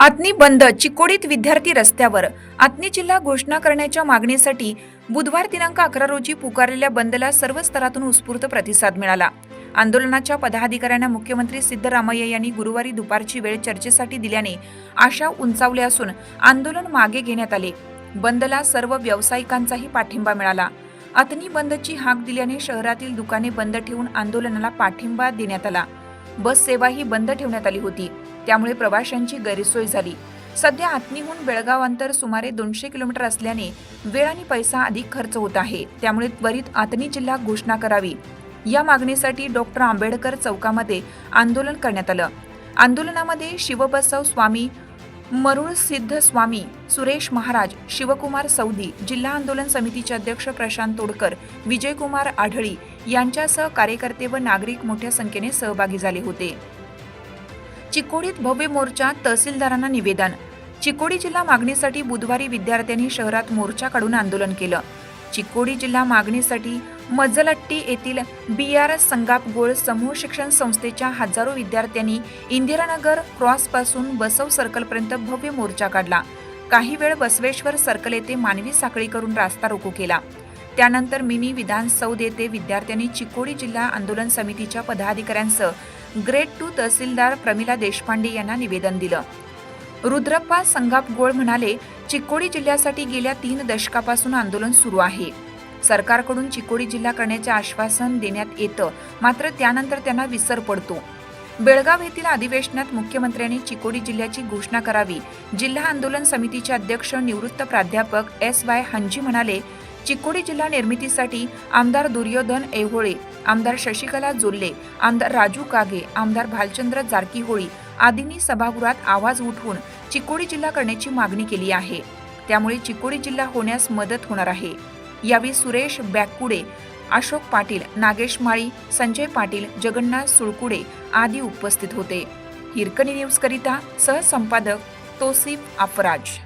आत्नी बंद चिकोडीत विद्यार्थी रस्त्यावर. आत्नी जिल्हा घोषणा करण्याच्या मागणीसाठी बुधवार दिनांक अकरा रोजी पुकारलेल्या बंदला सर्व स्तरातून उत्स्फूर्त प्रतिसाद मिळाला. आंदोलनाच्या पदाधिकाऱ्यांना मुख्यमंत्री सिद्धरामय्या यांनी गुरुवारी दुपारची वेळ चर्चेसाठी दिल्याने आशा उंचावल्या असून आंदोलन मागे घेण्यात आले. बंदला सर्व व्यावसायिकांचाही पाठिंबा मिळाला. अतनी बंदची हाक दिल्याने शहरातील दुकाने बंद ठेवून आंदोलनाला पाठिंबा देण्यात आला. बस सेवाही बंद ठेवण्यात आली होती. त्यामुळे प्रवाशांची गैरसोय झाली. सध्या आत्मीहून बेळगाव अंतर सुमारे दोनशे किलोमीटर असल्याने वेळ आणि पैसा अधिक खर्च होत आहे. त्यामुळे त्वरित आतनी जिल्हा घोषणा करावी. या मागणीसाठी डॉक्टर आंबेडकर चौकामध्ये आंदोलन करण्यात आलं. आंदोलनामध्ये शिवबसव स्वामी मरुळ सिद्ध स्वामी सुरेश महाराज शिवकुमार सौदी जिल्हा आंदोलन समितीचे अध्यक्ष प्रशांत तोडकर विजयकुमार आढळी यांच्यासह कार्यकर्ते व नागरिक मोठ्या संख्येने सहभागी झाले होते. चिकोडीत भव्य मोर्चा तहसीलदारांना निवेदन. चिकोडी जिल्हा मागणीसाठी बुधवारी विद्यार्थ्यांनी शहरात मोर्चा काढून आंदोलन केलं. चिकोडी जिल्हा मागणीसाठी मजलट्टी येथील बी आर एस संगापगोळ समूह शिक्षण संस्थेच्या हजारो विद्यार्थ्यांनी इंदिरानगर क्रॉसपासून बसव सर्कलपर्यंत भव्य मोर्चा काढला. काही वेळ बसवेश्वर सर्कल येथे मानवी साखळी करून रास्ता रोको केला. त्यानंतर मिनी विधान सौद येथे विद्यार्थ्यांनी चिकोडी जिल्हा आंदोलन समितीच्या पदाधिकाऱ्यांसह ग्रेड टू तहसीलदार प्रमिला देशपांडे यांना निवेदन दिलं. रुद्रप्पा संगापगोळ म्हणाले चिकोडी जिल्ह्यासाठी गेल्या तीन दशकापासून आंदोलन सुरू आहे. सरकारकडून चिकोडी जिल्हा करण्याचे आश्वासन देण्यात येतं मात्र त्यानंतर त्यांना विसर पडतो. बेळगाव येथील अधिवेशनात मुख्यमंत्र्यांनी चिकोडी जिल्ह्याची घोषणा करावी. जिल्हा आंदोलन समितीचे अध्यक्ष निवृत्त प्राध्यापक एस वाय हंजी म्हणाले चिकोडी जिल्हा निर्मितीसाठी आमदार दुर्योधन ऐहोळे आमदार शशिकला जोल्ले आमदार राजू कागे आमदार भालचंद्र जारकीहोळी आदींनी सभागृहात आवाज उठवून चिकोडी जिल्हा करण्याची मागणी केली आहे. त्यामुळे चिकोडी जिल्हा होण्यास मदत होणार आहे. यावेळी सुरेश बॅककुडे अशोक पाटील नागेश माळी संजय पाटील जगन्नाथ सुळकुडे आदी उपस्थित होते. हिरकणी न्यूज करिता सहसंपादक तोसिफ अफराज.